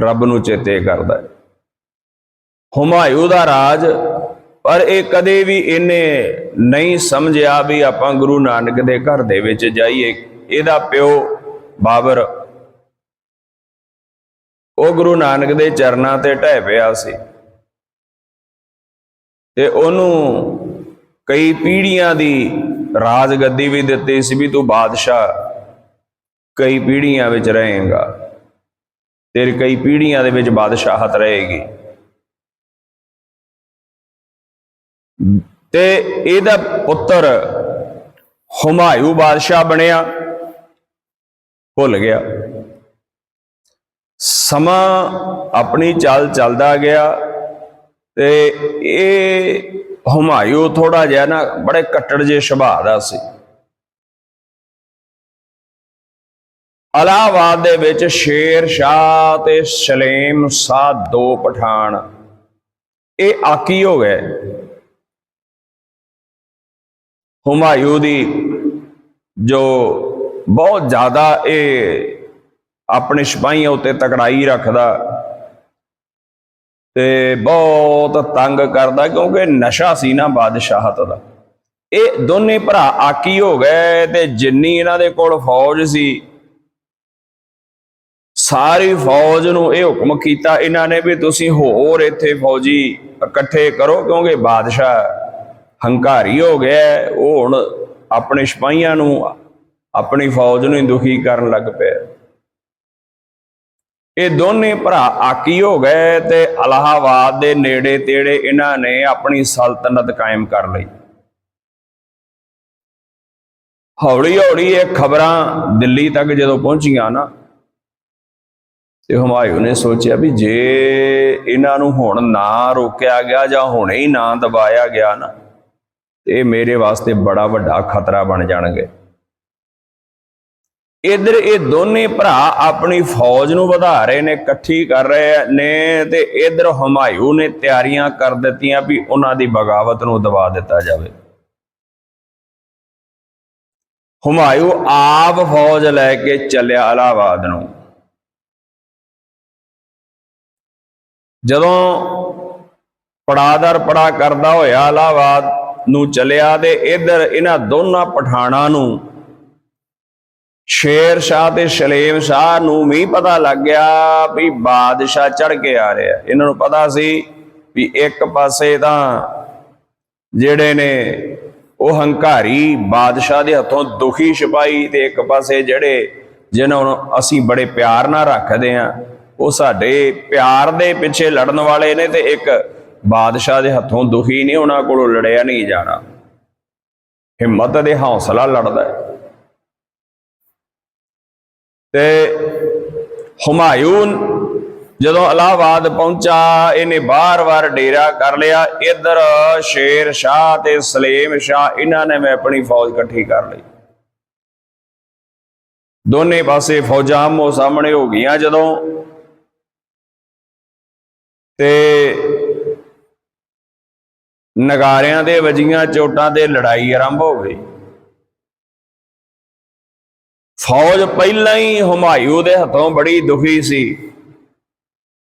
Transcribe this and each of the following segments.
ਰੱਬ ਨੂੰ ਚੇਤੇ ਕਰਦਾ ਹੈ। ਹੁਮਾਯੂ ਦਾ ਰਾਜ, ਪਰ ਇਹ ਕਦੇ ਵੀ ਇਹਨੇ ਨਹੀਂ ਸਮਝਿਆ ਵੀ ਆਪਾਂ ਗੁਰੂ ਨਾਨਕ ਦੇ ਘਰ ਦੇ ਵਿੱਚ ਜਾਈਏ। ਇਹਦਾ ਪਿਓ ਬਾਬਰ, ਉਹ ਗੁਰੂ ਨਾਨਕ ਦੇ ਚਰਨਾਂ ਤੇ ਢਹਿ ਪਿਆ ਸੀ। ਤੇ ਉਹਨੂੰ ਕਈ ਪੀੜ੍ਹੀਆਂ ਦੀ ਰਾਜ ਗੱਦੀ ਵੀ ਦਿੱਤੀ ਸੀ ਵੀ ਤੂੰ ਬਾਦਸ਼ਾਹ ਕਈ ਪੀੜ੍ਹੀਆਂ ਵਿੱਚ ਰਹੇਗਾ। ਤੇਰੀ ਕਈ ਪੀੜ੍ਹੀਆਂ ਦੇ ਵਿੱਚ ਬਾਦਸ਼ਾਹਤ ਰਹੇਗੀ। ਤੇ ਇਹਦਾ ਪੁੱਤਰ ਹੁਮਾਯੂ ਬਾਦਸ਼ਾਹ ਬਣਿਆ, ਭੁੱਲ ਗਿਆ। ਸਮਾਂ ਆਪਣੀ ਚਾਲ ਚੱਲਦਾ ਗਿਆ ਤੇ ਇਹ ਹੁਮਾਯੂ ਥੋੜਾ ਜਿਹਾ ਨਾ ਬੜੇ ਕੱਟੜ ਜੇ ਸੁਭਾਅ ਦਾ ਸੀ। ਅਲਾਹਾਬਾਦ ਦੇ ਵਿੱਚ ਸ਼ੇਰ ਸ਼ਾਹ ਤੇ ਸਲੇਮ ਸ਼ਾਹ ਦੋ ਪਠਾਨ। ਇਹ ਆਕੀ ਹੋ ਗਏ। ਹੁਮਾਯੂ ਦੀ ਜੋ ਬਹੁਤ ਜ਼ਿਆਦਾ ਇਹ ਆਪਣੇ ਸਿਪਾਹੀਆਂ ਉੱਤੇ ਤਕੜਾਈ ਰੱਖਦਾ ਤੇ ਬਹੁਤ ਤੰਗ ਕਰਦਾ ਕਿਉਂਕਿ ਨਸ਼ਾ ਸੀ ਨਾ ਬਾਦਸ਼ਾਹਤ ਦਾ। ਇਹ ਦੋਨੇ ਭਰਾ ਆਕੀ ਹੋ ਗਏ ਤੇ ਜਿੰਨੀ ਇਹਨਾਂ ਦੇ ਕੋਲ ਫੌਜ ਸੀ ਸਾਰੀ ਫੌਜ ਨੂੰ ਇਹ ਹੁਕਮ ਕੀਤਾ, ਇਹਨਾਂ ਨੇ ਵੀ ਤੁਸੀਂ ਹੋਰ ਇੱਥੇ ਫੌਜੀ ਇਕੱਠੇ ਕਰੋ, ਕਿਉਂਕਿ ਬਾਦਸ਼ਾਹ ਹੰਕਾਰੀ ਹੋ ਗਿਆ ਉਹ ਹੁਣ ਆਪਣੇ ਸਿਪਾਹੀਆਂ ਨੂੰ ਆਪਣੀ ਫੌਜ ਨੂੰ ਹੀ ਦੁਖੀ ਕਰਨ ਲੱਗ ਪਿਆ ਇਹ ਦੋਨੇ ਭਰਾ ਆਕੀ ਹੋ ਗਏ ਤੇ ਅਲਾਹਾਬਾਦ ਦੇ ਨੇੜੇ ਤੇੜੇ ਇਹਨਾਂ ਨੇ ਆਪਣੀ ਸਲਤਨਤ ਕਾਇਮ ਕਰ ਲਈ। ਹੌਲੀ ਹੌਲੀ ਇਹ ਖਬਰਾਂ ਦਿੱਲੀ ਤੱਕ ਜਦੋਂ ਪਹੁੰਚੀਆਂ ਨਾ ਤੇ ਹੁਮਾਯੂ ਨੇ ਸੋਚਿਆ ਵੀ ਜੇ ਇਹਨਾਂ ਨੂੰ ਹੁਣ ਨਾ ਰੋਕਿਆ ਗਿਆ ਜਾਂ ਹੁਣੇ ਹੀ ਨਾ ਦਬਾਇਆ ਗਿਆ ਨਾ, ਤੇ ਮੇਰੇ ਵਾਸਤੇ ਬੜਾ ਵੱਡਾ ਖਤਰਾ ਬਣ ਜਾਣਗੇ। ਇਧਰ ਇਹ ਦੋਨੇ ਭਰਾ ਆਪਣੀ ਫੌਜ ਨੂੰ ਵਧਾ ਰਹੇ ਨੇ, ਇਕੱਠੀ ਕਰ ਰਹੇ ਨੇ ਤੇ ਇਧਰ ਹੁਮਾਯੂ ਨੇ ਤਿਆਰੀਆਂ ਕਰ ਦਿੱਤੀਆਂ ਵੀ ਉਹਨਾਂ ਦੀ ਬਗਾਵਤ ਨੂੰ ਦਬਾ ਦਿੱਤਾ ਜਾਵੇ। ਹੁਮਾਯੂ ਆਪ ਫੌਜ ਲੈ ਕੇ ਚੱਲਿਆ ਇਲਾਹਾਬਾਦ ਨੂੰ। ਜਦੋਂ ਪੜਾਦਰ ਪੜਾ ਕਰਦਾ ਹੋਇਆ ਇਲਾਹਾਬਾਦ ਨੂੰ ਚੱਲਿਆ ਤੇ ਇਧਰ ਇਹਨਾਂ ਦੋਨਾਂ ਪਠਾਣਾਂ ਨੂੰ ਸ਼ੇਰ ਸ਼ਾਹ ਤੇ ਸ਼ਲੇਮ ਸ਼ਾਹ ਨੂੰ ਵੀ ਪਤਾ ਲੱਗ ਗਿਆ ਵੀ ਬਾਦਸ਼ਾਹ ਚੜ ਕੇ ਆ ਰਿਹਾ। ਇਹਨਾਂ ਨੂੰ ਪਤਾ ਸੀ ਵੀ ਇੱਕ ਪਾਸੇ ਤਾਂ ਜਿਹੜੇ ਨੇ ਉਹ ਹੰਕਾਰੀ ਬਾਦਸ਼ਾਹ ਦੇ ਹੱਥੋਂ ਦੁਖੀ ਸਿਪਾਹੀ ਤੇ ਇੱਕ ਪਾਸੇ ਜਿਹੜੇ ਜਿਨ੍ਹਾਂ ਨੂੰ ਅਸੀਂ ਬੜੇ ਪਿਆਰ ਨਾਲ ਰੱਖਦੇ ਆ ਉਹ ਸਾਡੇ ਪਿਆਰ ਦੇ ਪਿੱਛੇ ਲੜਨ ਵਾਲੇ ਨੇ ਤੇ ਇੱਕ ਬਾਦਸ਼ਾਹ ਦੇ ਹੱਥੋਂ ਦੁਖੀ ਨਹੀਂ ਉਹਨਾਂ ਕੋਲੋਂ ਲੜਿਆ ਨਹੀਂ ਜਾਣਾ। ਹਿੰਮਤ ਦੇ ਹੌਸਲਾ ਲੜਦਾ ਤੇ ਹੁਮਾਯੂਨ ਜਦੋਂ ਇਲਾਹਾਬਾਦ ਪਹੁੰਚਾ, ਇਹਨੇ ਬਾਰ-ਬਾਰ ਡੇਰਾ ਕਰ ਲਿਆ। ਇਧਰ ਸ਼ੇਰ ਸ਼ਾਹ ਤੇ ਸਲੇਮ ਸ਼ਾਹ, ਇਹਨਾਂ ਨੇ ਮੈਂ ਆਪਣੀ ਫੌਜ ਇਕੱਠੀ ਕਰ ਲਈ। ਦੋਨੇ ਪਾਸੇ ਫੌਜਾਂ ਆਮੋ ਸਾਹਮਣੇ ਹੋ ਗਈਆਂ ਜਦੋਂ ਤੇ ਨਗਾਰਿਆਂ ਦੇ ਵਜੀਆਂ ਚੋਟਾਂ ਤੇ ਲੜਾਈ ਆਰੰਭ ਹੋ ਗਈ। ਫੌਜ ਪਹਿਲਾਂ ਹੀ ਹੁਮਾਯੂ ਦੇ ਹੱਥੋਂ ਬੜੀ ਦੁਖੀ ਸੀ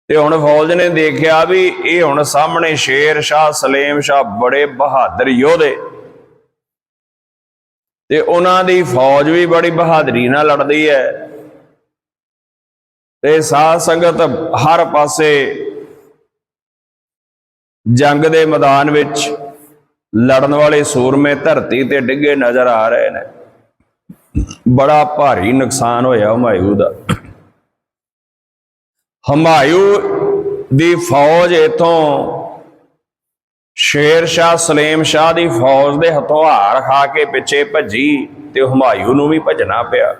ਤੇ ਹੁਣ ਫੌਜ ਨੇ ਦੇਖਿਆ ਵੀ ਇਹ ਹੁਣ ਸਾਹਮਣੇ ਸ਼ੇਰ ਸ਼ਾਹ ਸਲੇਮ ਸ਼ਾਹ ਬੜੇ ਬਹਾਦਰ ਯੋਧੇ। ਤੇ ਉਹਨਾਂ ਦੀ ਫੌਜ ਵੀ ਬੜੀ ਬਹਾਦਰੀ ਨਾਲ ਲੜਦੀ ਹੈ। ਤੇ ਸਾਧ ਸੰਗਤ ਹਰ ਪਾਸੇ ਜੰਗ ਦੇ ਮੈਦਾਨ ਵਿੱਚ ਲੜਨ ਵਾਲੇ ਸੂਰਮੇ ਧਰਤੀ ਤੇ ਡਿੱਗੇ ਨਜ਼ਰ ਆ ਰਹੇ ਨੇ। ਬੜਾ ਭਾਰੀ ਨੁਕਸਾਨ ਹੋਇਆ ਹਮਾਯੂ ਦਾ। ਹਮਾਯੂ ਦੀ ਫੌਜ ਇਥੋਂ ਸ਼ੇਰ ਸ਼ਾਹ ਸਲੇਮ ਸ਼ਾਹ ਦੀ ਫੌਜ ਦੇ ਹੱਥੋਂ ਹਾਰ ਖਾ ਕੇ ਪਿੱਛੇ ਭੱਜੀ ਤੇ ਹਮਾਯੂ ਨੂੰ ਵੀ ਭੱਜਣਾ ਪਿਆ।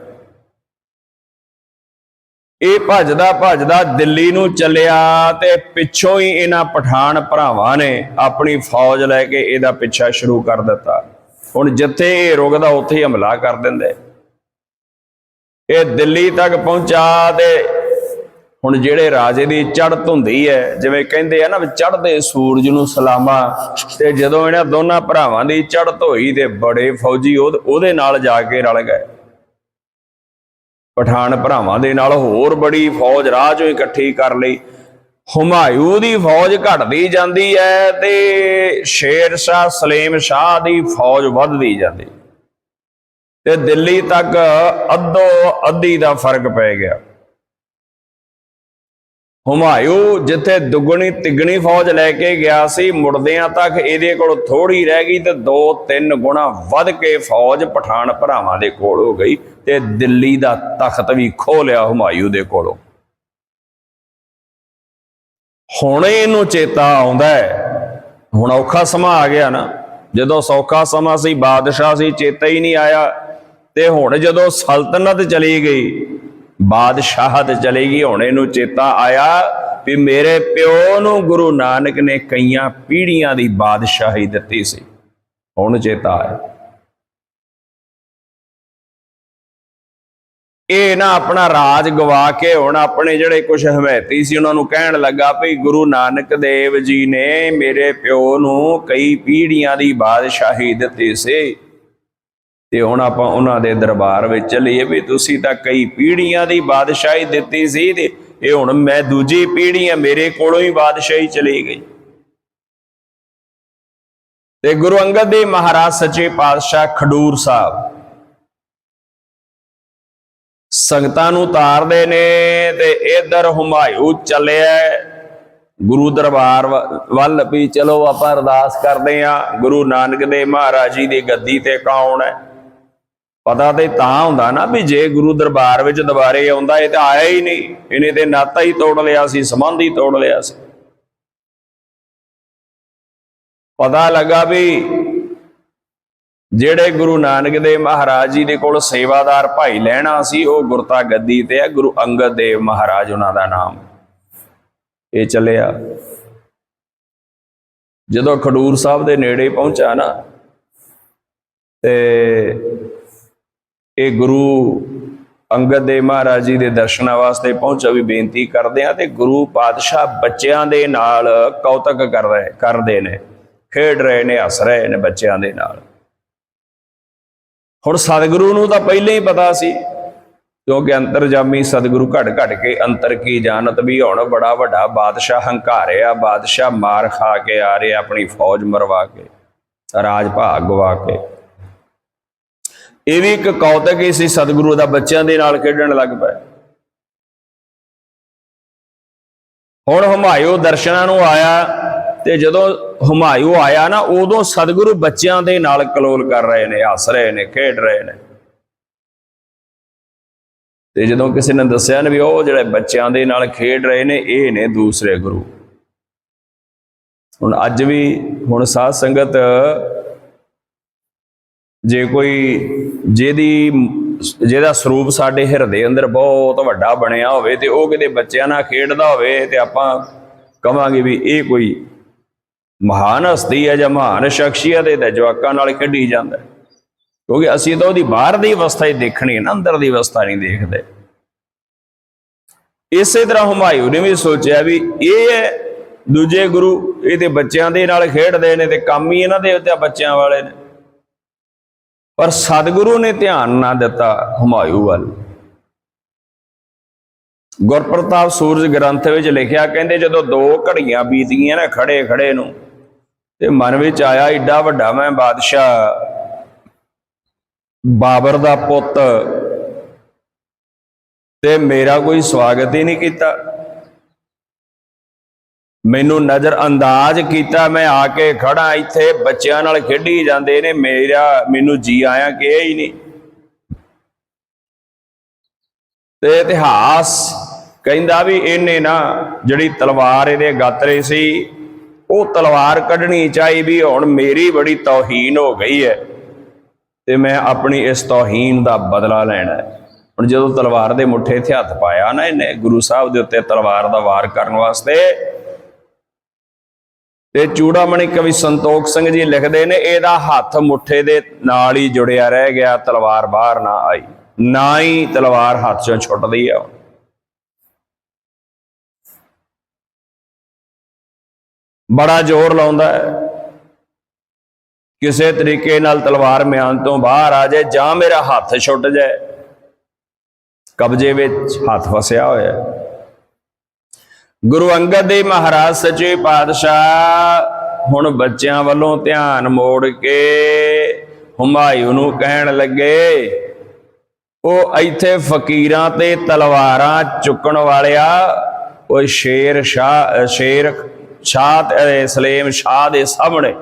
ਇਹ ਭੱਜਦਾ ਭੱਜਦਾ ਦਿੱਲੀ ਨੂੰ ਚੱਲਿਆ ਤੇ ਪਿੱਛੋਂ ਹੀ ਇਹਨਾਂ ਪਠਾਨ ਭਰਾਵਾਂ ਨੇ ਆਪਣੀ ਫੌਜ ਲੈ ਕੇ ਇਹਦਾ ਪਿੱਛਾ ਸ਼ੁਰੂ ਕਰ ਦਿੱਤਾ। ਹੁਣ ਜਿੱਥੇ ਇਹ ਰੁਕਦਾ, ਉੱਥੇ ਹੀ ਹਮਲਾ ਕਰ ਦਿੰਦੇ। ਇਹ ਦਿੱਲੀ ਤੱਕ ਪਹੁੰਚਾ ਤੇ ਹੁਣ ਜਿਹੜੇ ਰਾਜੇ ਦੀ ਚੜ੍ਹਤ ਹੁੰਦੀ ਹੈ, ਜਿਵੇਂ ਕਹਿੰਦੇ ਆ ਨਾ ਵੀ ਚੜ੍ਹਦੇ ਸੂਰਜ ਨੂੰ ਸਲਾਮਾ, ਤੇ ਜਦੋਂ ਇਹਨਾਂ ਦੋਨਾਂ ਭਰਾਵਾਂ ਦੀ ਚੜ੍ਹਤ ਹੋਈ ਤੇ ਬੜੇ ਫੌਜੀ ਉਹਦੇ ਨਾਲ ਜਾ ਕੇ ਰਲ ਗਏ। ਪਠਾਨ ਭਰਾਵਾਂ ਦੇ ਨਾਲ ਹੋਰ ਬੜੀ ਫੌਜ ਰਾਹ ਚੋਂ ਇਕੱਠੀ ਕਰ ਲਈ। ਹੁਮਾਯੂ ਦੀ ਫੌਜ ਘਟਦੀ ਜਾਂਦੀ ਹੈ ਤੇ ਸ਼ੇਰ ਸ਼ਾਹ ਸਲੀਮ ਸ਼ਾਹ ਦੀ ਫੌਜ ਵੱਧਦੀ ਜਾਂਦੀ। ਤੇ ਦਿੱਲੀ ਤੱਕ ਅੱਧੋ ਅੱਧੀ ਦਾ ਫ਼ਰਕ ਪੈ ਗਿਆ। ਹੁਮਾਯੂ ਜਿੱਥੇ ਦੁੱਗਣੀ ਤਿੱਗਣੀ ਫੌਜ ਲੈ ਕੇ ਗਿਆ ਸੀ, ਮੁੜਦਿਆਂ ਤੱਕ ਇਹਦੇ ਕੋਲ ਥੋੜੀ ਰਹਿ ਗਈ ਤੇ ਦੋ ਤਿੰਨ ਗੁਣਾ ਵੱਧ ਕੇ ਫੌਜ ਪਠਾਨ ਭਰਾਵਾਂ ਦੇ ਕੋਲ ਹੋ ਗਈ ਤੇ ਦਿੱਲੀ ਦਾ ਤਖਤ ਵੀ ਖੋਹ ਲਿਆ ਹੁਮਾਯੂ ਦੇ ਕੋਲੋਂ। ਹੁਣ ਇਹਨੂੰ ਚੇਤਾ ਆਉਂਦਾ ਹੈ। ਹੁਣ ਔਖਾ ਸਮਾਂ ਆ ਗਿਆ ਨਾ। ਜਦੋਂ ਸੌਖਾ ਸਮਾਂ ਸੀ, ਬਾਦਸ਼ਾਹ ਸੀ, ਚੇਤਾ ਹੀ ਨਹੀਂ ਆਇਆ। ਤੇ ਹੁਣ ਜਦੋਂ ਸਲਤਨਤ ਚਲੀ ਗਈ ਬਾਦਸ਼ਾਹਤ ਚਲੀ ਗਈ ਹੁਣ ਇਹਨੂੰ ਚੇਤਾ ਆਇਆ ਵੀ ਮੇਰੇ ਪਿਓ ਨੂੰ ਗੁਰੂ ਨਾਨਕ ਨੇ ਕਈਆਂ ਪੀੜ੍ਹੀਆਂ ਦੀ ਬਾਦਸ਼ਾਹੀ ਦਿੱਤੀ ਸੀ। ਹੁਣ ਚੇਤਾ ਆਇਆ। ਇਹ ਨਾ ਆਪਣਾ ਰਾਜ ਗਵਾ ਕੇ ਹੁਣ ਆਪਣੇ ਜਿਹੜੇ ਕੁਝ ਹਮਾਇਤੀ ਸੀ, ਉਹਨਾਂ ਨੂੰ ਕਹਿਣ ਲੱਗਾ ਵੀ ਗੁਰੂ ਨਾਨਕ ਦੇਵ ਜੀ ਨੇ ਮੇਰੇ ਪਿਓ ਨੂੰ ਕਈ ਪੀੜ੍ਹੀਆਂ ਦੀ ਬਾਦਸ਼ਾਹੀ ਦਿੱਤੀ ਸੀ। ਤੇ ਹੁਣ ਆਪਾਂ ਉਹਨਾਂ ਦੇ ਦਰਬਾਰ ਵਿੱਚ ਚੱਲੀਏ ਵੀ ਤੁਸੀਂ ਤਾਂ ਕਈ ਪੀੜ੍ਹੀਆਂ ਦੀ ਬਾਦਸ਼ਾਹੀ ਦਿੱਤੀ ਸੀ ਤੇ ਇਹ ਹੁਣ ਮੈਂ ਦੂਜੀ ਪੀੜ੍ਹੀ ਆ, ਮੇਰੇ ਕੋਲੋਂ ਹੀ ਬਾਦਸ਼ਾਹੀ ਚਲੀ ਗਈ। ਤੇ ਗੁਰੂ ਅੰਗਦ ਦੇਵ ਮਹਾਰਾਜ ਸੱਚੇ ਪਾਤਸ਼ਾਹ ਖਡੂਰ ਸਾਹਿਬ ਸੰਗਤਾਂ ਨੂੰ ਤਾਰਦੇ ਨੇ ਤੇ ਇਧਰ ਹੁਮਾਯੂ ਚੱਲਿਆ ਗੁਰੂ ਦਰਬਾਰ ਵੱਲ ਵੀ ਚਲੋ ਆਪਾਂ ਅਰਦਾਸ ਕਰਦੇ ਆ ਗੁਰੂ ਨਾਨਕ ਦੇਵ ਮਹਾਰਾਜ ਜੀ ਦੀ ਗੱਦੀ ਤੇ ਕੌਣ ਹੈ? ਪਤਾ ਤੇ ਤਾਂ ਹੁੰਦਾ ਨਾ ਵੀ ਜੇ ਗੁਰੂ ਦਰਬਾਰ ਵਿੱਚ ਦੁਬਾਰੇ ਆਉਂਦਾ, ਇਹ ਤਾਂ ਆਇਆ ਹੀ ਨਹੀਂ। ਇਹਨੇ ਤੇ ਨਾਤਾ ਹੀ ਤੋੜ ਲਿਆ ਸੀ, ਸੰਬੰਧ ਹੀ ਤੋੜ ਲਿਆ ਸੀ। ਪਤਾ ਲੱਗਾ ਵੀ ਜਿਹੜੇ ਗੁਰੂ ਨਾਨਕ ਦੇਵ ਮਹਾਰਾਜ ਜੀ ਦੇ ਕੋਲ ਸੇਵਾਦਾਰ ਭਾਈ ਲੈਣਾ ਸੀ, ਉਹ ਗੁਰਤਾ ਗੱਦੀ ਤੇ ਹੈ ਗੁਰੂ ਅੰਗਦ ਦੇਵ ਮਹਾਰਾਜ ਉਹਨਾਂ ਦਾ ਨਾਮ। ਇਹ ਚੱਲਿਆ। ਜਦੋਂ ਖਡੂਰ ਸਾਹਿਬ ਦੇ ਨੇੜੇ ਪਹੁੰਚਾ ਨਾ, ਤੇ ਇਹ ਗੁਰੂ ਅੰਗਦ ਦੇਵ ਮਹਾਰਾਜ ਜੀ ਦੇ ਦਰਸ਼ਨਾਂ ਵਾਸਤੇ ਪਹੁੰਚਾ ਵੀ ਬੇਨਤੀ ਕਰਦੇ ਆ ਤੇ ਗੁਰੂ ਪਾਤਸ਼ਾਹ ਬੱਚਿਆਂ ਦੇ ਨਾਲ ਕੌਤਕ ਕਰ ਰਹੇ, ਕਰਦੇ ਨੇ, ਖੇਡ ਰਹੇ ਨੇ, ਹੱਸ ਰਹੇ ਨੇ ਬੱਚਿਆਂ ਦੇ ਨਾਲ। ਹੁਣ ਸਤਿਗੁਰੂ ਨੂੰ ਤਾਂ ਪਹਿਲਾਂ ਹੀ ਪਤਾ ਸੀ, ਕਿਉਂਕਿ ਅੰਤਰਜਾਮੀ ਸਤਿਗੁਰੂ ਘਟ ਘਟ ਕੇ ਅੰਤਰ ਕੀ ਜਾਣਤ ਵੀ ਹੁਣ ਬੜਾ ਵੱਡਾ ਬਾਦਸ਼ਾਹ ਹੰਕਾਰਿਆ ਬਾਦਸ਼ਾਹ ਮਾਰ ਖਾ ਕੇ ਆ ਰਿਹਾ ਆਪਣੀ ਫੌਜ ਮਰਵਾ ਕੇ, ਰਾਜ ਭਾਗ ਗਵਾ ਕੇ। ਇਹ ਵੀ ਇੱਕ ਕੌਤਕ ਹੀ ਸੀ ਸਤਿਗੁਰੂ ਦਾ ਬੱਚਿਆਂ ਦੇ ਨਾਲ ਖੇਡਣ ਲੱਗ ਪਿਆ ਹੁਣ ਹੁਮਾਯੂ ਦਰਸ਼ਨਾਂ ਨੂੰ ਆਇਆ ਤੇ ਜਦੋਂ ਹੁਮਾਯੂ ਆਇਆ ਨਾ, ਉਦੋਂ ਸਤਿਗੁਰੂ ਬੱਚਿਆਂ ਦੇ ਨਾਲ ਕਲੋਲ ਕਰ ਰਹੇ ਨੇ, ਹੱਸ ਰਹੇ ਨੇ, ਖੇਡ ਰਹੇ ਨੇ। ਤੇ ਜਦੋਂ ਕਿਸੇ ਨੇ ਦੱਸਿਆ ਨਾ ਵੀ ਉਹ ਜਿਹੜੇ ਬੱਚਿਆਂ ਦੇ ਨਾਲ ਖੇਡ ਰਹੇ ਨੇ, ਇਹ ਨੇ ਦੂਸਰੇ ਗੁਰੂ। ਹੁਣ ਅੱਜ ਵੀ ਹੁਣ ਸਾਧ ਸੰਗਤ ਜੇ ਕੋਈ ਜਿਹਦੀ ਜਿਹਦਾ ਸਰੂਪ ਸਾਡੇ ਹਿਰਦੇ ਅੰਦਰ ਬਹੁਤ ਵੱਡਾ ਬਣਿਆ ਹੋਵੇ ਤੇ ਉਹ ਕਿਤੇ ਬੱਚਿਆਂ ਨਾਲ ਖੇਡਦਾ ਹੋਵੇ ਤੇ ਆਪਾਂ ਕਵਾਂਗੇ ਵੀ ਇਹ ਕੋਈ ਮਹਾਨ ਹਸਤੀ ਹੈ ਜਾਂ ਮਹਾਨ ਸ਼ਖਸੀਅਤ ਹੈ ਤੇ ਜਵਾਕਾਂ ਨਾਲ ਖੇਡੀ ਜਾਂਦਾ ਕਿਉਂਕਿ ਅਸੀਂ ਤਾਂ ਉਹਦੀ ਬਾਹਰ ਦੀ ਅਵਸਥਾ ਹੀ ਦੇਖਣੀ ਹੈ ਨਾ, ਅੰਦਰ ਦੀ ਅਵਸਥਾ ਨਹੀਂ ਦੇਖਦੇ। ਇਸੇ ਤਰ੍ਹਾਂ ਹੁਮਾਯੂ ਨੇ ਵੀ ਸੋਚਿਆ ਵੀ ਇਹ ਹੈ ਦੂਜੇ ਗੁਰੂ, ਇਹ ਤੇ ਬੱਚਿਆਂ ਦੇ ਨਾਲ ਖੇਡਦੇ ਨੇ ਤੇ ਕੰਮ ਹੀ ਇਹਨਾਂ ਦੇ ਉੱਤੇ ਬੱਚਿਆਂ ਵਾਲੇ ਨੇ। ਪਰ ਸਤਿਗੁਰੂ ਨੇ ਧਿਆਨ ਨਾ ਦਿੱਤਾ ਹੁਮਾਯੂ ਵੱਲ। ਗੁਰਪ੍ਰਤਾਪ ਸੂਰਜ ਗ੍ਰੰਥ ਵਿੱਚ ਲਿਖਿਆ, ਕਹਿੰਦੇ ਜਦੋਂ ਦੋ ਘੜੀਆਂ ਬੀਤ ਗਈਆਂ ਨਾ ਖੜੇ ਖੜੇ ਨੂੰ, ਤੇ ਮਨ ਵਿੱਚ ਆਇਆ, ਏਡਾ ਵੱਡਾ ਮੈਂ ਬਾਦਸ਼ਾਹ, ਬਾਬਰ ਦਾ ਪੁੱਤ, ਤੇ ਮੇਰਾ ਕੋਈ ਸਵਾਗਤ ਹੀ ਨਹੀਂ ਕੀਤਾ। ਮੈਨੂੰ ਨਜ਼ਰ ਅੰਦਾਜ਼ ਕੀਤਾ, ਮੈਂ ਆ ਕੇ ਖੜਾ ਇੱਥੇ, ਬੱਚਿਆਂ ਨਾਲ ਖੇਡੀ ਜਾਂਦੇ ਨੇ, ਮੇਰਾ, ਮੈਨੂੰ ਜੀ ਆਇਆ ਕਿ ਇਹ ਹੀ ਨਹੀਂ। ਤੇ ਇਤਿਹਾਸ ਕਹਿੰਦਾ ਵੀ ਇਹਨੇ ਨਾ ਜਿਹੜੀ ਤਲਵਾਰ ਇਹਦੇ ਗਾਤਰੇ ਸੀ, ਉਹ ਤਲਵਾਰ ਕੱਢਣੀ ਚਾਹੀ ਵੀ ਹੁਣ ਮੇਰੀ ਬੜੀ ਤੌਹੀਨ ਹੋ ਗਈ ਹੈ ਤੇ ਮੈਂ ਆਪਣੀ ਇਸ ਤੌਹੀਨ ਦਾ ਬਦਲਾ ਲੈਣਾ ਹੈ। ਹੁਣ ਜਦੋਂ ਤਲਵਾਰ ਦੇ ਮੁੱਠੇ ਤੇ ਹੱਥ ਪਾਇਆ ਨਾ ਇਹਨੇ, ਗੁਰੂ ਸਾਹਿਬ ਦੇ ਉੱਤੇ ਤਲਵਾਰ ਦਾ ਵਾਰ ਕਰਨ ਵਾਸਤੇ ਤੇ ਚੂੜਾਮਣੀ ਕਵੀ ਸੰਤੋਖ ਸਿੰਘ ਜੀ ਲਿਖਦੇ ਨੇ, ਇਹਦਾ ਹੱਥ ਮੁੱਠੇ ਦੇ ਨਾਲ ਹੀ ਜੁੜਿਆ ਰਹਿ ਗਿਆ, ਤਲਵਾਰ ਬਾਹਰ ਨਾ ਆਈ। ਨਾ ਹੀ ਤਲਵਾਰ ਹੱਥ ਚੋਂ ਛੁੱਟਦੀ ਆ ਬੜਾ ਜ਼ੋਰ ਲਾਉਂਦਾ ਹੈ। ਕਿਸੇ ਤਰੀਕੇ ਨਾਲ ਤਲਵਾਰ ਮਿਆਨ ਤੋਂ ਬਾਹਰ ਆ ਜਾਏ, ਜਾਂ ਮੇਰਾ ਹੱਥ ਛੁੱਟ ਜਾਏ, ਕਬਜ਼ੇ ਵਿੱਚ ਹੱਥ ਫਸਿਆ ਹੋਇਆ ਹੈ। ਗੁਰੂ ਅੰਗਦ ਦੇਵ ਮਹਾਰਾਜ ਸੱਚੇ ਪਾਤਸ਼ਾਹ, ਹੁਣ ਬੱਚਿਆਂ ਵੱਲੋਂ ਧਿਆਨ ਮੋੜ ਕੇ ਹੁਮਾਯੂ ਨੂੰ ਕਹਿਣ ਲੱਗੇ, ਉਹ ਇੱਥੇ ਫਕੀਰਾਂ ਤੇ ਤਲਵਾਰਾਂ ਚੁੱਕਣ ਵਾਲਿਆ, ਉਹ ਸ਼ੇਰ ਸ਼ਾਹ ਸ਼ੇਰ ਸ਼ਾਹ ਤੇ ਸਲੇਮ ਸ਼ਾਹ ਦੇ ਸਾਹਮਣੇ।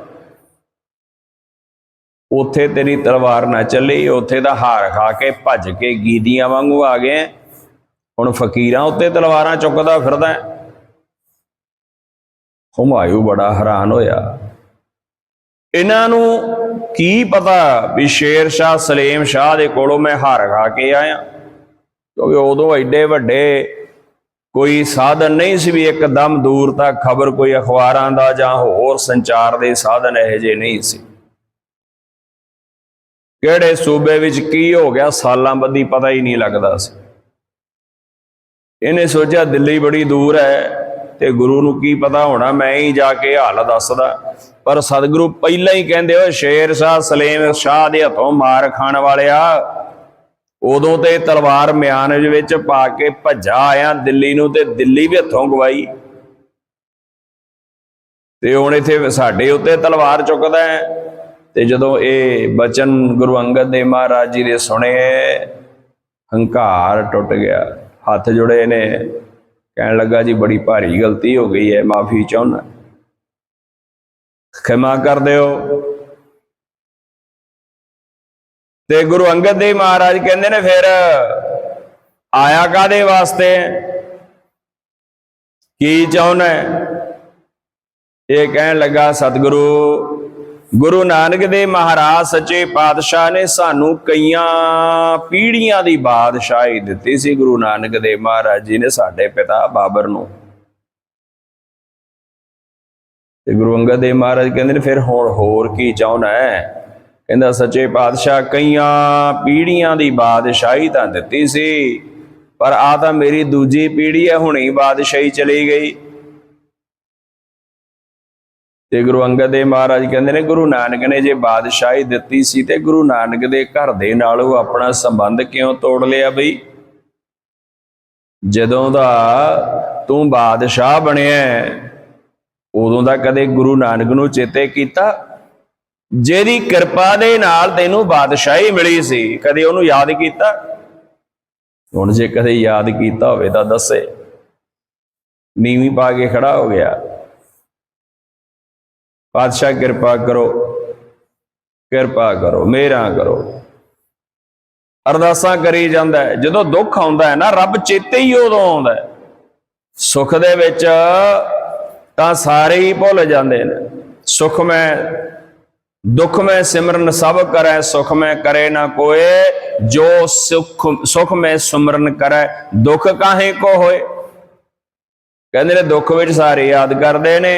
ਉੱਥੇ ਤੇਰੀ ਤਲਵਾਰ ਨਾ ਚੱਲੀ, ਉੱਥੇ ਦਾ ਹਾਰ ਖਾ ਕੇ ਭੱਜ ਕੇ ਗੀਦੀਆਂ ਵਾਂਗੂ ਆ ਗਏ। ਹੁਣ ਫਕੀਰਾਂ ਉੱਤੇ ਤਲਵਾਰਾਂ ਚੁੱਕਦਾ ਫਿਰਦਾ ਹੁਮਾਯੂ ਬੜਾ ਹੈਰਾਨ ਹੋਇਆ। ਇਹਨਾਂ ਨੂੰ ਕੀ ਪਤਾ ਵੀ ਸ਼ੇਰ ਸ਼ਾਹ ਸਲੀਮ ਸ਼ਾਹ ਦੇ ਕੋਲੋਂ ਮੈਂ ਹਾਰ ਖਾ ਕੇ ਆਇਆ? ਕਿਉਂਕਿ ਉਦੋਂ ਐਡੇ ਵੱਡੇ ਕੋਈ ਸਾਧਨ ਨਹੀਂ ਸੀ ਵੀ ਇੱਕਦਮ ਦੂਰ ਤੱਕ ਖਬਰ ਕੋਈ ਅਖਬਾਰਾਂ ਦਾ ਜਾਂ ਹੋਰ ਸੰਚਾਰ ਦੇ ਸਾਧਨ ਇਹੋ ਜਿਹੇ ਨਹੀਂ ਸੀ। ਕਿਹੜੇ ਸੂਬੇ ਵਿੱਚ ਕੀ ਹੋ ਗਿਆ ਸਾਲਾਂ ਬੱਧੀ ਪਤਾ ਹੀ ਨਹੀਂ ਲੱਗਦਾ ਸੀ। ਇਹਨੇ ਸੋਚਿਆ ਦਿੱਲੀ ਬੜੀ ਦੂਰ ਹੈ। ਤੇ ਗੁਰੂ ਨੂੰ ਕੀ ਪਤਾ ਹੋਣਾ, ਮੈਂ ਹੀ ਜਾ ਕੇ ਹਾਲ ਦੱਸਦਾ। ਪਰ ਸਤਿਗੁਰੂ ਪਹਿਲਾਂ ਹੀ ਕਹਿੰਦੇ ਹੋ ਸ਼ੇਰ ਸ਼ਾਹ, ਸਲੇਮ ਸ਼ਾਹ ਦੇ ਹੱਥੋਂ ਮਾਰ ਖਾਣ ਵਾਲਿਆ। ਉਦੋਂ ਤੇ ਤਲਵਾਰ ਮਿਆਨ ਵਿੱਚ ਪਾ ਕੇ ਭੱਜਾ ਆਇਆ ਦਿੱਲੀ ਨੂੰ ਤੇ ਦਿੱਲੀ ਵੀ ਹੱਥੋਂ ਗਵਾਈ। ਤੇ ਹੁਣ ਇੱਥੇ ਸਾਡੇ ਉੱਤੇ ਤਲਵਾਰ ਚੁੱਕਦਾ ਹੈ। ਤੇ ਜਦੋਂ ਇਹ ਬਚਨ ਗੁਰੂ ਅੰਗਦ ਦੇਵ ਮਹਾਰਾਜ ਜੀ ਦੇ ਸੁਣੇ, ਹੰਕਾਰ ਟੁੱਟ ਗਿਆ, ਹੱਥ ਜੁੜੇ ਨੇ। ਕਹਿਣ ਲੱਗਾ ਜੀ, ਬੜੀ ਭਾਰੀ ਗਲਤੀ ਹੋ ਗਈ ਹੈ, ਮਾਫੀ ਚਾਹੁੰਦਾ। ਖਿਮਾ ਕਰ ਦਿਓ। ਤੇ ਗੁਰੂ ਅੰਗਦ ਦੇਵ ਮਹਾਰਾਜ ਕਹਿੰਦੇ ਨੇ ਫਿਰ, ਆਇਆ ਕਾਦੇ ਵਾਸਤੇ? ਕੀ ਚਾਹੁੰਦਾ ਇਹ ਕਹਿਣ ਲੱਗਾ, ਸਤਿਗੁਰੂ ਗੁਰੂ ਨਾਨਕ ਦੇਵ ਮਹਾਰਾਜ ਸੱਚੇ ਪਾਤਸ਼ਾਹ ਨੇ ਸਾਨੂੰ ਕਈਆਂ ਪੀੜ੍ਹੀਆਂ ਦੀ ਬਾਦਸ਼ਾਹੀ ਦਿੱਤੀ ਸੀ। ਗੁਰੂ ਨਾਨਕ ਦੇਵ ਮਹਾਰਾਜ ਜੀ ਨੇ ਸਾਡੇ ਪਿਤਾ ਬਾਬਰ ਨੂੰ। ਤੇ ਗੁਰੂ ਅੰਗਦ ਦੇਵ ਮਹਾਰਾਜ ਕਹਿੰਦੇ ਨੇ, ਫਿਰ ਹੁਣ ਹੋਰ ਕੀ ਚਾਹੁੰਦਾ ਹੈ? ਕਹਿੰਦਾ, ਸੱਚੇ ਪਾਤਸ਼ਾਹ, ਕਈਆਂ ਪੀੜ੍ਹੀਆਂ ਦੀ ਬਾਦਸ਼ਾਹੀ ਤਾਂ ਦਿੱਤੀ ਸੀ, ਪਰ ਆ ਤਾਂ ਮੇਰੀ ਦੂਜੀ ਪੀੜ੍ਹੀ ਹੈ, ਹੁਣੇ ਬਾਦਸ਼ਾਹੀ ਚਲੀ ਗਈ। ਤੇ ਗੁਰੂ ਅੰਗਦ ਦੇਵ ਮਹਾਰਾਜ ਕਹਿੰਦੇ ਨੇ, ਗੁਰੂ ਨਾਨਕ ਨੇ ਜੇ ਬਾਦਸ਼ਾਹੀ ਦਿੱਤੀ ਸੀ ਤੇ ਗੁਰੂ ਨਾਨਕ ਦੇ ਘਰ ਦੇ ਨਾਲ ਉਹ ਆਪਣਾ ਸੰਬੰਧ ਕਿਉਂ ਤੋੜ ਲਿਆ ਬਈ? ਜਦੋਂ ਦਾ ਤੂੰ ਬਾਦਸ਼ਾਹ ਬਣਿਆ ਉਦੋਂ ਦਾ ਕਦੇ ਗੁਰੂ ਨਾਨਕ ਨੂੰ ਚੇਤੇ ਕੀਤਾ? ਜਿਹਦੀ ਕਿਰਪਾ ਦੇ ਨਾਲ ਤੈਨੂੰ ਬਾਦਸ਼ਾਹੀ ਮਿਲੀ ਸੀ, ਕਦੇ ਉਹਨੂੰ ਯਾਦ ਕੀਤਾ? ਹੁਣ ਜੇ ਕਦੇ ਯਾਦ ਕੀਤਾ ਹੋਵੇ ਤਾਂ ਦੱਸੇ। ਨੀਵੀਂ ਪਾ ਕੇ ਖੜਾ ਹੋ ਗਿਆ। ਪਾਤਸ਼ਾਹ ਕਿਰਪਾ ਕਰੋ ਕਿਰਪਾ ਕਰੋ ਮੇਰਾ ਕਰੋ। ਅਰਦਾਸਾਂ ਕਰੀ ਜਾਂਦਾ ਜਦੋਂ ਦੁੱਖ ਆਉਂਦਾ ਹੈ ਨਾ, ਰੱਬ ਚੇਤੇ ਹੀ ਉਦੋਂ ਆਉਂਦਾ ਸੁੱਖ ਦੇ ਵਿੱਚ ਤਾਂ ਸਾਰੇ ਹੀ ਭੁੱਲ ਜਾਂਦੇ ਨੇ। ਸੁਖ ਮੈਂ, ਦੁੱਖ ਮੈਂ ਸਿਮਰਨ ਸਭ ਕਰੈ, ਸੁਖ ਮੈਂ ਕਰੇ ਨਾ ਕੋਏ। ਜੋ ਸੁਖ ਸੁਖ ਮੈਂ ਸਿਮਰਨ ਕਰੈ, ਦੁੱਖ ਕਾਹੇ ਕੋ ਹੋਏ? ਕਹਿੰਦੇ ਨੇ ਦੁੱਖ ਵਿੱਚ ਸਾਰੇ ਯਾਦ ਕਰਦੇ ਨੇ।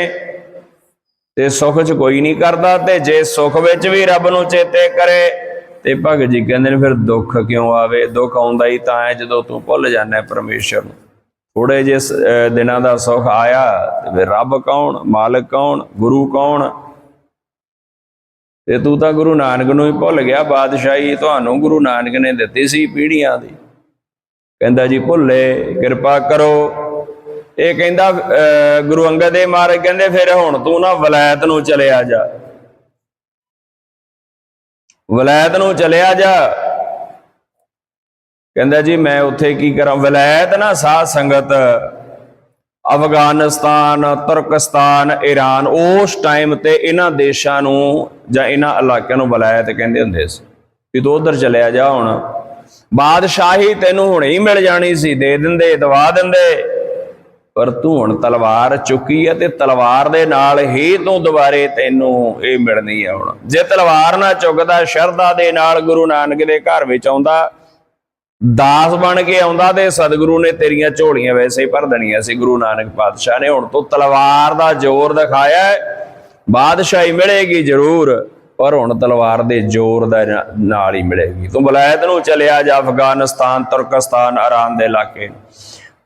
ਤੇ ਸੁਖ 'ਚ ਕੋਈ ਨਹੀਂ ਕਰਦਾ ਤੇ ਜੇ ਸੁਖ ਵਿੱਚ ਵੀ ਰੱਬ ਨੂੰ ਚੇਤੇ ਕਰੇ ਤੇ ਭਗਤ ਜੀ ਕਹਿੰਦੇ ਨੇ ਫਿਰ ਦੁੱਖ ਕਿਉਂ ਆਵੇ? ਦੁੱਖ ਆਉਂਦਾ ਹੀ ਤਾਂ ਹੈ ਜਦੋਂ ਤੂੰ ਭੁੱਲ ਜਾਂਦਾ ਹੈ ਪਰਮੇਸ਼ਰ ਨੂੰ। ਥੋੜੇ ਜੇ ਦਿਨਾਂ ਦਾ ਸੁਖ ਆਇਆ ਤੇ ਫਿਰ ਰੱਬ ਕੌਣ? ਮਾਲਕ ਕੌਣ? ਗੁਰੂ ਕੌਣ? ਤੇ ਤੂੰ ਤਾਂ ਗੁਰੂ ਨਾਨਕ ਨੂੰ ਹੀ ਭੁੱਲ ਗਿਆ, ਬਾਦਸ਼ਾਹੀ ਤੁਹਾਨੂੰ ਗੁਰੂ ਨਾਨਕ ਨੇ ਦਿੱਤੀ ਸੀ ਪੀੜ੍ਹੀਆਂ ਦੀ। ਕਹਿੰਦਾ ਜੀ ਭੁੱਲੇ, ਕਿਰਪਾ ਕਰੋ। ਇਹ ਕਹਿੰਦਾ ਅਹ, ਗੁਰੂ ਅੰਗਦ ਦੇਵ ਮਹਾਰਾਜ ਕਹਿੰਦੇ ਫਿਰ ਹੁਣ ਤੂੰ ਨਾ ਵਲੈਤ ਨੂੰ ਚਲਿਆ ਜਾ। ਵਲੈਤ ਨੂੰ ਚਲਿਆ ਜਾ। ਕਹਿੰਦਾ ਜੀ ਮੈਂ ਉੱਥੇ ਕੀ ਕਰਾਂ? ਵਲੈਤ ਨਾ ਸਾਧ ਸੰਗਤ ਅਫਗਾਨਿਸਤਾਨ ਤੁਰਕਸਤਾਨ ਈਰਾਨ ਉਸ ਟਾਈਮ ਤੇ ਇਹਨਾਂ ਦੇਸ਼ਾਂ ਨੂੰ ਜਾਂ ਇਹਨਾਂ ਇਲਾਕਿਆਂ ਨੂੰ ਵਲਾਇਤ ਕਹਿੰਦੇ ਹੁੰਦੇ ਸੀ ਵੀ ਤੂੰ ਉਧਰ ਚਲਿਆ ਜਾ ਹੁਣ। ਬਾਦਸ਼ਾਹੀ ਤੈਨੂੰ ਹੁਣੇ ਹੀ ਮਿਲ ਜਾਣੀ ਸੀ ਦੇ ਦਿੰਦੇ ਦਵਾ ਦਿੰਦੇ। ਪਰ ਤੂੰ ਹੁਣ ਤਲਵਾਰ ਚੁੱਕੀ ਹੈ ਤੇ ਤਲਵਾਰ ਦੇ ਨਾਲ ਹੀ ਤੂੰ ਦੁਬਾਰੇ ਤੈਨੂੰ ਇਹ ਮਿਲਣੀ ਹੈ ਹੁਣ। ਜੇ ਤਲਵਾਰ ਨਾ ਚੁੱਕਦਾ, ਸ਼ਰਧਾ ਦੇ ਨਾਲ ਗੁਰੂ ਨਾਨਕ ਦੇ ਘਰ ਵਿੱਚ ਆਉਂਦਾ, ਦਾਸ ਬਣ ਕੇ ਆਉਂਦਾ ਤੇ ਸਤਿਗੁਰੂ ਨੇ ਤੇਰੀਆਂ ਝੋਲੀਆਂ ਵੈਸੇ ਭਰ ਦੇਣੀਆਂ ਸੀ ਗੁਰੂ ਨਾਨਕ ਪਾਤਸ਼ਾਹ ਨੇ। ਹੁਣ ਤੂੰ ਤਲਵਾਰ ਦਾ ਜ਼ੋਰ ਦਿਖਾਇਆ ਬਾਦਸ਼ਾਹੀ ਮਿਲੇਗੀ ਜ਼ਰੂਰ, ਪਰ ਹੁਣ ਤਲਵਾਰ ਦੇ ਜ਼ੋਰ ਦਾ ਨਾਲ ਹੀ ਮਿਲੇਗੀ। ਤੂੰ ਬਲਾਇਤ ਨੂੰ ਚਲਿਆ ਜਾ ਅਫਗਾਨਿਸਤਾਨ, ਤੁਰਕਸਤਾਨ ਆਰਾਮ ਦੇ ਇਲਾਕੇ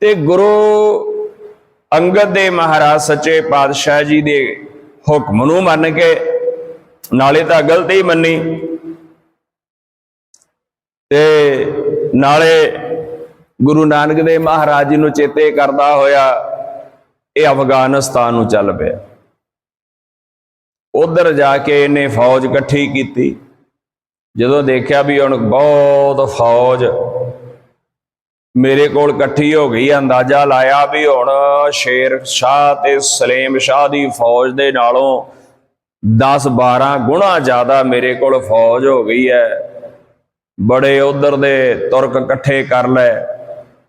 ਤੇ ਗੁਰੂ ਅੰਗਦ ਦੇ ਮਹਾਰਾਜ ਸੱਚੇ ਪਾਤਸ਼ਾਹ ਜੀ ਦੇ ਹੁਕਮ ਨੂੰ ਮੰਨ ਕੇ, ਨਾਲੇ ਤਾਂ ਗਲਤੀ ਮੰਨੀ। ਤੇ ਨਾਲੇ ਗੁਰੂ ਨਾਨਕ ਦੇਵ ਮਹਾਰਾਜ ਜੀ ਨੂੰ ਚੇਤੇ ਕਰਦਾ ਹੋਇਆ ਇਹ ਅਫਗਾਨਿਸਤਾਨ ਨੂੰ ਚੱਲ ਪਿਆ। ਉਧਰ ਜਾ ਕੇ ਇਹਨੇ ਫੌਜ ਇਕੱਠੀ ਕੀਤੀ। ਜਦੋਂ ਦੇਖਿਆ ਵੀ ਹੁਣ ਬਹੁਤ ਫੌਜ ਮੇਰੇ ਕੋਲ ਇਕੱਠੀ ਹੋ ਗਈ, ਅੰਦਾਜ਼ਾ ਲਾਇਆ ਵੀ ਹੁਣ ਸ਼ੇਰ ਸ਼ਾਹ ਤੇ ਸਲੇਮ ਸ਼ਾਹ ਦੀ ਫੌਜ ਦੇ ਨਾਲੋਂ 10 12 ਗੁਣਾ ਜ਼ਿਆਦਾ ਮੇਰੇ ਕੋਲ ਫੌਜ ਹੋ ਗਈ ਹੈ। ਬੜੇ ਉਧਰ ਦੇ ਤੁਰਕ ਇਕੱਠੇ ਕਰ ਲੈ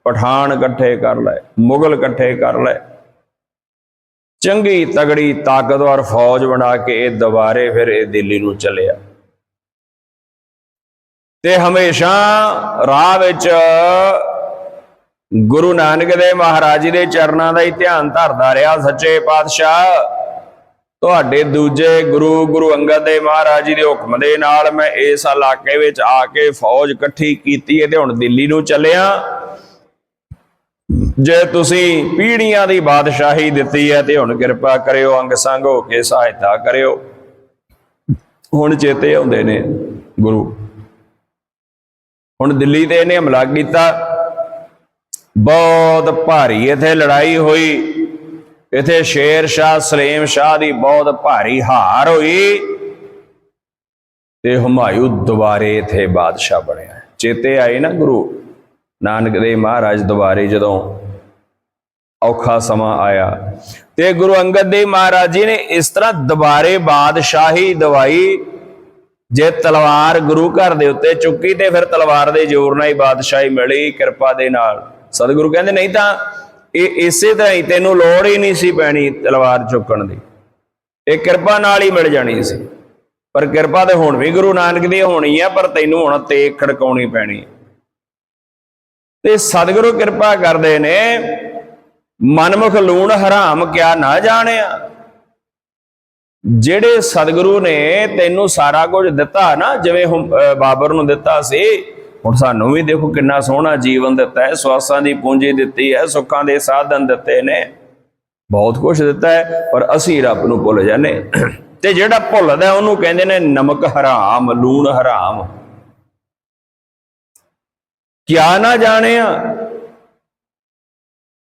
ਪਠਾਨ ਇਕੱਠੇ ਕਰ ਲੈ ਮੁਗਲ ਇਕੱਠੇ ਕਰ ਲੈ ਚੰਗੀ ਤਗੜੀ ਤਾਕਤਵਰ ਫੌਜ ਬਣਾ ਕੇ ਇਹ ਦੁਬਾਰੇ ਫਿਰ ਇਹ ਦਿੱਲੀ ਨੂੰ ਚੱਲਿਆ। ਤੇ ਹਮੇਸ਼ਾ ਰਾਹ ਵਿੱਚ ਗੁਰੂ ਨਾਨਕ ਦੇਵ ਮਹਾਰਾਜ ਜੀ ਦੇ ਚਰਨਾਂ ਦਾ ਹੀ ਧਿਆਨ ਧਰਦਾ ਰਿਹਾ ਸੱਚੇ ਪਾਤਸ਼ਾਹ। ਤੁਹਾਡੇ ਦੂਜੇ ਗੁਰੂ ਗੁਰੂ ਅੰਗਦ ਦੇਵ ਮਹਾਰਾਜ ਜੀ ਦੇ ਹੁਕਮ ਦੇ ਨਾਲ ਮੈਂ ਇਸ ਇਲਾਕੇ ਵਿੱਚ ਆ ਕੇ ਫੌਜ ਇਕੱਠੀ ਕੀਤੀ ਹੈ ਤੇ ਹੁਣ ਦਿੱਲੀ ਨੂੰ ਚੱਲਿਆ। ਜੇ ਤੁਸੀਂ ਪੀੜੀਆਂ ਦੀ ਬਾਦਸ਼ਾਹੀ ਦਿੱਤੀ ਹੈ ਤੇ ਹੁਣ ਕਿਰਪਾ ਕਰਿਓ, ਅੰਗ ਸੰਗ ਹੋ ਕੇ ਸਹਾਇਤਾ ਕਰਿਓ। ਹੁਣ ਚੇਤੇ ਆਉਂਦੇ ਨੇ ਗੁਰੂ। ਹੁਣ ਦਿੱਲੀ ਤੇ ਇਹਨੇ ਹਮਲਾ ਕੀਤਾ। ਬਹੁਤ ਭਾਰੀ। ਇਥੇ ਲੜਾਈ ਹੋਈ। ਇਥੇ ਸ਼ੇਰ ਸ਼ਾਹ, ਸਲੇਮ ਸ਼ਾਹ ਦੀ ਬਹੁਤ ਭਾਰੀ ਹਾਰ ਹੋਈ। ਤੇ ਹੁਮਾਯੂ ਦੁਬਾਰੇ ਇਥੇ ਬਾਦਸ਼ਾਹ ਬਣਿਆ। ਚੇਤੇ ਆਏ ਨਾ ਗੁਰੂ ਨਾਨਕ ਦੇਵ ਮਹਾਰਾਜ ਦੁਬਾਰੇ ਜਦੋਂ ਔਖਾ ਸਮਾਂ ਆਇਆ। ਤੇ ਗੁਰੂ ਅੰਗਦ ਦੇਵ ਮਹਾਰਾਜ ਜੀ ਨੇ ਇਸ ਤਰ੍ਹਾਂ ਦੁਬਾਰੇ ਬਾਦਸ਼ਾਹੀ ਦਵਾਈ ਜੇ ਤਲਵਾਰ ਗੁਰੂ ਘਰ ਦੇ ਉੱਤੇ ਚੁੱਕੀ ਤੇ ਫਿਰ ਤਲਵਾਰ ਦੇ ਜ਼ੋਰ ਨਾਲ ਹੀ ਬਾਦਸ਼ਾਹੀ ਮਿਲੀ ਕਿਰਪਾ ਦੇ ਨਾਲ। ਸਤਿਗੁਰੂ ਕਹਿੰਦੇ, ਨਹੀਂ ਤਾਂ ਇਹ ਇਸੇ ਤਰ੍ਹਾਂ ਹੀ ਤੈਨੂੰ ਲੋੜ ਹੀ ਨਹੀਂ ਸੀ ਪੈਣੀ ਤਲਵਾਰ ਚੁੱਕਣ ਦੀ। ਇਹ ਕਿਰਪਾ ਨਾਲ ਹੀ ਮਿਲ ਜਾਣੀ ਸੀ। ਪਰ ਕਿਰਪਾ ਤੇ ਹੁਣ ਵੀ ਗੁਰੂ ਨਾਨਕ ਦੀ ਹੋਣੀ ਆ, ਪਰ ਤੈਨੂੰ ਹੁਣ ਤੇਗ ਖੜਕਾਉਣੀ ਪੈਣੀ ਤੇ ਸਤਿਗੁਰੂ ਕਿਰਪਾ ਕਰਦੇ ਨੇ, ਮਨਮੁਖ ਲੂਣ ਹਰਾਮ ਕਿਆ ਨਾ ਜਾਣਿਆ। ਜਿਹੜੇ ਸਤਿਗੁਰੂ ਨੇ ਤੈਨੂੰ ਸਾਰਾ ਕੁਝ ਦਿੱਤਾ ਨਾ, ਜਿਵੇਂ ਹੁਮ- ਬਾਬਰ ਨੂੰ ਦਿੱਤਾ ਸੀ ਹੁਣ ਸਾਨੂੰ ਵੀ ਦੇਖੋ ਕਿੰਨਾ ਸੋਹਣਾ ਜੀਵਨ ਦਿੱਤਾ ਹੈ, ਸਵਾਸਾਂ ਦੀ ਪੂੰਜੀ ਦਿੱਤੀ ਹੈ, ਸੁੱਖਾਂ ਦੇ ਸਾਧਨ ਦਿੱਤੇ ਨੇ। ਬਹੁਤ ਕੁਝ ਦਿੱਤਾ ਹੈ, ਪਰ ਅਸੀਂ ਰੱਬ ਨੂੰ ਭੁੱਲ ਜਾਂਦੇ ਤੇ ਜਿਹੜਾ ਭੁੱਲਦਾ ਉਹਨੂੰ ਕਹਿੰਦੇ ਨੇ ਨਮਕ ਹਰਾਮ, ਲੂਣ ਹਰਾਮ। ਕਿਆ ਨਾ ਜਾਣਿਆ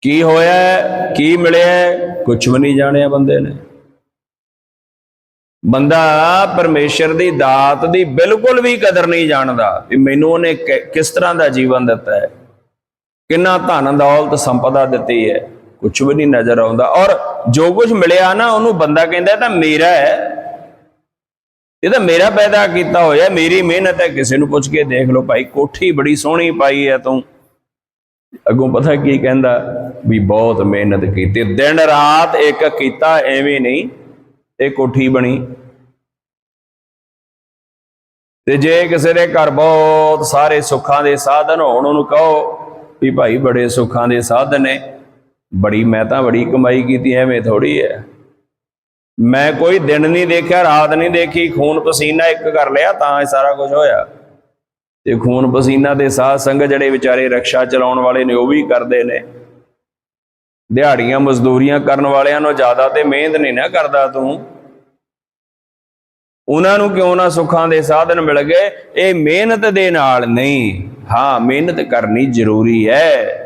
ਕੀ ਹੋਇਆ ਕੀ ਮਿਲਿਆ ਕੁਝ ਵੀ ਨਹੀਂ ਜਾਣਿਆ ਬੰਦੇ ਨੇ। ਬੰਦਾ ਪਰਮੇਸ਼ਰ ਦੀ ਦਾਤ ਦੀ ਬਿਲਕੁਲ ਵੀ ਕਦਰ ਨਹੀਂ ਜਾਣਦਾ ਵੀ ਮੈਨੂੰ ਉਹਨੇ ਕਿਸ ਤਰ੍ਹਾਂ ਦਾ ਜੀਵਨ ਦਿੱਤਾ ਹੈ। ਕਿੰਨਾ ਧਨ, ਦੌਲਤ, ਸੰਪਦਾ ਦਿੱਤੀ ਹੈ। ਕੁਝ ਵੀ ਨਹੀਂ ਨਜ਼ਰ ਆਉਂਦਾ। ਔਰ ਜੋ ਕੁਝ ਮਿਲਿਆ ਨਾ, ਉਹਨੂੰ ਬੰਦਾ ਕਹਿੰਦਾ ਤਾਂ ਮੇਰਾ ਹੈ। ਇਹ ਤਾਂ ਮੇਰਾ ਪੈਦਾ ਕੀਤਾ ਹੋਇਆ ਮੇਰੀ ਮਿਹਨਤ ਹੈ। ਕਿਸੇ ਨੂੰ ਪੁੱਛ ਕੇ ਦੇਖ ਲਓ, ਭਾਈ ਕੋਠੀ ਬੜੀ ਸੋਹਣੀ ਪਾਈ ਹੈ ਤੂੰ। ਅੱਗੋਂ ਪਤਾ ਕੀ ਕਹਿੰਦਾ? ਵੀ ਬਹੁਤ ਮਿਹਨਤ ਕੀਤੀ। ਦਿਨ ਰਾਤ ਇੱਕ ਕੀਤਾ, ਐਵੇਂ ਨਹੀਂ। ਇਹ ਕੋਠੀ ਬਣੀ। ਤੇ ਜੇ ਕਿਸੇ ਦੇ ਘਰ ਬਹੁਤ ਸਾਰੇ ਸੁੱਖਾਂ ਦੇ ਸਾਧਨ ਹੋਣ, ਉਹਨੂੰ ਕਹੋ ਵੀ ਭਾਈ ਬੜੇ ਸੁੱਖਾਂ ਦੇ ਸਾਧਨ ਨੇ। ਬੜੀ, ਮੈਂ ਤਾਂ ਬੜੀ ਕਮਾਈ ਕੀਤੀ, ਐਵੇਂ ਥੋੜੀ ਹੈ। ਮੈਂ ਕੋਈ ਦਿਨ ਨਹੀਂ ਦੇਖਿਆ, ਰਾਤ ਨਹੀਂ ਦੇਖੀ, ਖੂਨ ਪਸੀਨਾ ਇੱਕ ਕਰ ਲਿਆ, ਤਾਂ ਇਹ ਸਾਰਾ ਕੁਝ ਹੋਇਆ। ਤੇ ਖੂਨ ਪਸੀਨਾ ਦੇ ਸਾਧ ਸੰਗ ਜਿਹੜੇ ਵਿਚਾਰੇ ਰਕਸ਼ਾ ਚਲਾਉਣ ਵਾਲੇ ਨੇ, ਉਹ ਵੀ ਕਰਦੇ ਨੇ। ਦਿਹਾੜੀਆਂ ਮਜ਼ਦੂਰੀਆਂ ਕਰਨ ਵਾਲਿਆਂ ਨੂੰ ਜ਼ਿਆਦਾ ਤੇ ਮਿਹਨਤ ਨਹੀਂ ਨਾ ਕਰਦਾ ਤੂੰ। ਉਹਨਾਂ ਨੂੰ ਕਿਉਂ ਨਾ ਸੁੱਖਾਂ ਦੇ ਸਾਧਨ ਮਿਲ ਗਏ? ਇਹ ਮਿਹਨਤ ਦੇ ਨਾਲ ਨਹੀਂ। ਹਾਂ, ਮਿਹਨਤ ਕਰਨੀ ਜ਼ਰੂਰੀ ਹੈ।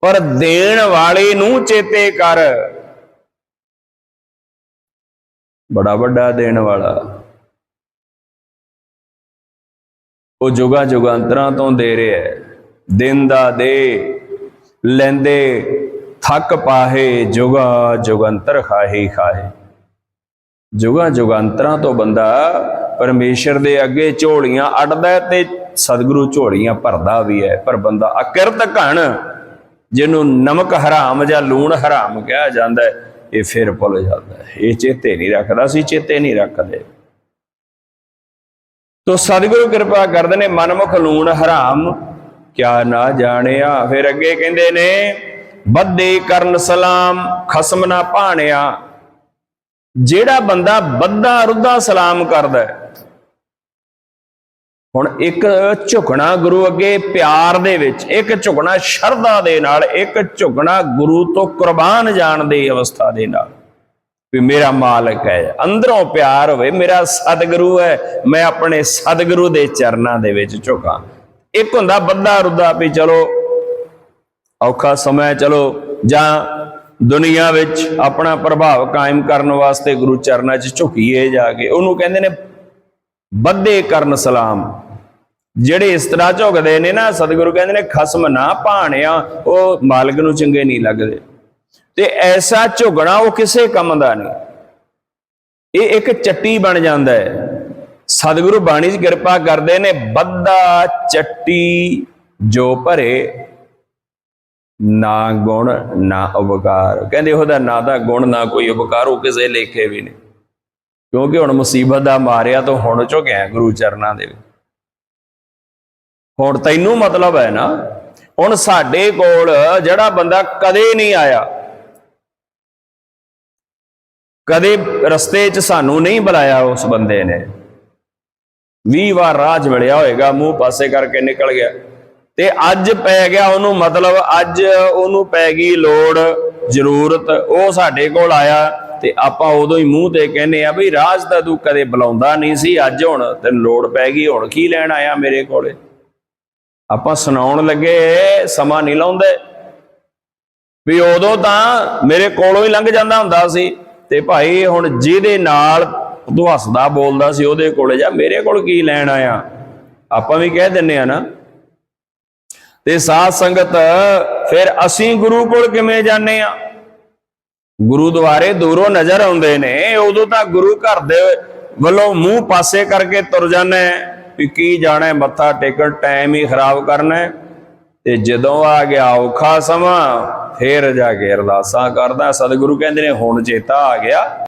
ਪਰ ਦੇਣ ਵਾਲੇ ਨੂੰ ਚੇਤੇ ਕਰ। ਬੜਾ ਵੱਡਾ ਦੇਣ ਵਾਲਾ। ਉਹ ਜੁਗਾ ਜੁਗਾਂਤਰਾਂ ਤੋਂ ਦੇ ਰਿਹਾ ਹੈ। ਦਿਨ ਦਾ ਦੇ, ਲੈਂਦੇ ਥੱਕ ਪਾਹੇ, ਜੁਗਾ ਜੁਗੰਤਰ ਖਾਹੀ ਖਾਹੇ। ਜੁਗਾ ਜੁਗੰਤਰਾਂ ਤੋਂ ਬੰਦਾ ਪਰਮੇਸ਼ਰ ਦੇ ਅੱਗੇ ਝੋਲੀਆਂ ਅੜਦਾ ਤੇ ਸਤਿਗੁਰੂ ਝੋਲੀਆਂ ਭਰਦਾ ਵੀ ਹੈ। ਪਰ ਬੰਦਾ ਅਕਿਰਤ ਘਣ, ਜਿਹਨੂੰ ਨਮਕ ਹਰਾਮ ਜਾਂ ਲੂਣ ਹਰਾਮ ਕਿਹਾ ਜਾਂਦਾ ਹੈ, ਇਹ ਫਿਰ ਭੁੱਲ ਜਾਂਦਾ ਹੈ। ਇਹ ਚੇਤੇ ਨਹੀਂ ਰੱਖਦਾ ਸੀ ਚੇਤੇ ਨਹੀਂ ਰੱਖਦੇ। ਤੋ ਸਤਿਗੁਰੂ ਕਿਰਪਾ ਕਰਦੇ ਨੇ, ਮਨਮੁਖ ਲੂਣ ਹਰਾਮ, ਕਿਆ ਨਾ ਜਾਣਿਆ, ਫਿਰ ਅੱਗੇ ਕਹਿੰਦੇ ਨੇ ਬੱਦੇ ਕਰਨ ਸਲਾਮ, ਖਸਮ ਨਾ ਭਾਣਿਆ। ਜਿਹੜਾ ਬੰਦਾ ਬੱਦਾ ਰੁੱਦਾ ਸਲਾਮ ਕਰਦਾ ਹੁਣ ਇੱਕ ਝੁਕਣਾ ਗੁਰੂ ਅੱਗੇ ਪਿਆਰ ਦੇ ਵਿੱਚ, ਇੱਕ ਝੁਕਣਾ ਸ਼ਰਧਾ ਦੇ ਨਾਲ, ਇੱਕ ਝੁਕਣਾ ਗੁਰੂ ਤੋਂ ਕੁਰਬਾਨ ਜਾਣ ਦੀ ਅਵਸਥਾ ਦੇ ਨਾਲ। ਵੀ ਮੇਰਾ ਮਾਲਕ ਹੈ, ਅੰਦਰੋਂ ਪਿਆਰ ਹੋਵੇ, ਮੇਰਾ ਸਤਿਗੁਰੂ ਹੈ, ਮੈਂ ਆਪਣੇ ਸਤਿਗੁਰੂ ਦੇ ਚਰਨਾਂ ਦੇ ਵਿੱਚ ਝੁਕਾਂ। ਇੱਕ ਹੁੰਦਾ ਬੱਦਾ ਰੁੱਦਾ ਵੀ ਚਲੋ ਔਖਾ ਸਮਾਂ ਚਲੋ, ਜਾਂ ਦੁਨੀਆ ਵਿੱਚ ਆਪਣਾ ਪ੍ਰਭਾਵ ਕਾਇਮ ਕਰਨ ਵਾਸਤੇ ਗੁਰੂ ਚਰਨਾਂ 'ਚ ਝੁਕੀਏ ਜਾ ਕੇ, ਉਹਨੂੰ ਕਹਿੰਦੇ ਨੇ ਬੱਧੇ ਕਰਨ ਸਲਾਮ। ਜਿਹੜੇ ਇਸ ਤਰ੍ਹਾਂ ਝੁਕਦੇ ਨੇ ਨਾ, ਸਤਿਗੁਰੂ ਕਹਿੰਦੇ ਨੇ, ਖਸਮ ਨਾ ਭਾਣਿਆ, ਉਹ ਮਾਲਕ ਨੂੰ ਚੰਗੇ ਨਹੀਂ ਲੱਗਦੇ। ਤੇ ਐਸਾ ਝੁਕਣਾ ਉਹ ਕਿਸੇ ਕੰਮ ਦਾ ਨਹੀਂ। ਇਹ ਇੱਕ ਚੱਟੀ ਬਣ ਜਾਂਦਾ ਹੈ। ਸਤਿਗੁਰੂ ਬਾਣੀ 'ਚ ਕਿਰਪਾ ਕਰਦੇ ਨੇ ਬੱਧਾ ਚੱਟੀ ਜੋ ਭਰੇ ਨਾ ਗੁਣ, ਨਾ ਉਪਕਾਰ। ਕਹਿੰਦੇ ਉਹਦਾ ਨਾ ਦਾ ਗੁਣ, ਨਾ ਕੋਈ ਉਪਕਾਰ, ਉਹ ਕਿਸੇ ਲੇਖੇ ਵੀ ਨਹੀਂ। ਕਿਉਂਕਿ ਹੁਣ ਮੁਸੀਬਤ ਦਾ ਮਾਰਿਆ ਤਾਂ ਹੁਣ ਝੁਕਿਆ ਗੁਰੂ ਚਰਨਾਂ ਦੇ ਵਿੱਚ। ਹੁਣ ਤੈਨੂੰ ਮਤਲਬ ਹੈ ਨਾ, ਹੁਣ ਸਾਡੇ ਕੋਲ ਜਿਹੜਾ ਬੰਦਾ ਕਦੇ ਨਹੀਂ ਆਇਆ, ਕਦੇ ਰਸਤੇ 'ਚ ਸਾਨੂੰ ਨਹੀਂ ਬੁਲਾਇਆ ਉਸ ਬੰਦੇ ਨੇ। 20 ਵਾਰ ਰਾਹ ਮਿਲਿਆ ਹੋਏਗਾ, ਮੂੰਹ ਪਾਸੇ ਕਰਕੇ ਨਿਕਲ ਗਿਆ। ਤੇ ਅੱਜ ਪੈ ਗਿਆ ਉਹਨੂੰ ਮਤਲਬ, ਅੱਜ ਉਹਨੂੰ ਪੈ ਗਈ ਲੋੜ, ਜ਼ਰੂਰਤ, ਉਹ ਸਾਡੇ ਕੋਲ ਆਇਆ ਤੇ ਆਪਾਂ ਉਦੋਂ ਹੀ ਮੂੰਹ ਤੇ ਕਹਿੰਨੇ ਆ ਬਈ ਰਾਜ ਤਾਂ ਤੂੰ ਕਦੇ ਬੁਲਾਉਂਦਾ ਨਹੀਂ ਸੀ, ਅੱਜ ਹੁਣ ਤੇ ਲੋੜ ਪੈ ਗਈ, ਹੁਣ ਕੀ ਲੈਣ ਆਇਆ ਮੇਰੇ ਕੋਲੇ? ਆਪਾਂ ਸੁਣਾਉਣ ਲੱਗੇ, ਸਮਾਂ ਨਹੀਂ ਲਾਉਂਦੇ। ਵੀ ਉਦੋਂ ਤਾਂ ਮੇਰੇ ਕੋਲੋਂ ਹੀ ਲੰਘ ਜਾਂਦਾ ਹੁੰਦਾ ਸੀ ਤੇ ਭਾਈ ਹੁਣ ਜਿਹਦੇ ਨਾਲ ਤੂੰ ਹੱਸਦਾ ਬੋਲਦਾ ਸੀ ਉਹਦੇ ਕੋਲੇ, ਜਾ ਮੇਰੇ ਕੋਲ ਕੀ ਲੈਣ ਆਇਆ? ਆਪਾਂ ਵੀ ਕਹਿ ਦਿੰਨੇ ਆ ਨਾ। ਤੇ ਸਾਧ ਸੰਗਤ, ਫਿਰ ਅਸੀਂ ਗੁਰੂ ਕੋਲ ਕਿਵੇਂ ਜਾਂਦੇ ਆ ਗੁਰੂਦੁਆਰੇ ਦੂਰੋਂ ਨਜ਼ਰ ਆਉਂਦੇ ਨੇ, ਉਦੋਂ ਤਾਂ ਗੁਰੂ ਘਰ ਦੇ ਵੱਲੋਂ ਮੂੰਹ ਪਾਸੇ ਕਰਕੇ ਤੁਰ ਜਾਂਦੇ ਵੀ ਕੀ ਜਾਣਾ ਮੱਥਾ ਟੇਕਣ ਟਾਈਮ ਹੀ ਖਰਾਬ ਕਰਨਾ ਤੇ ਜਦੋਂ ਆ ਗਿਆ ਔਖਾ ਸਮਾਂ, ਫੇਰ ਜਾ ਕੇ ਅਰਦਾਸਾਂ ਕਰਦਾ, ਸਤਿਗੁਰੂ ਕਹਿੰਦੇ ਨੇ, ਹੁਣ ਚੇਤਾ ਆ ਗਿਆ।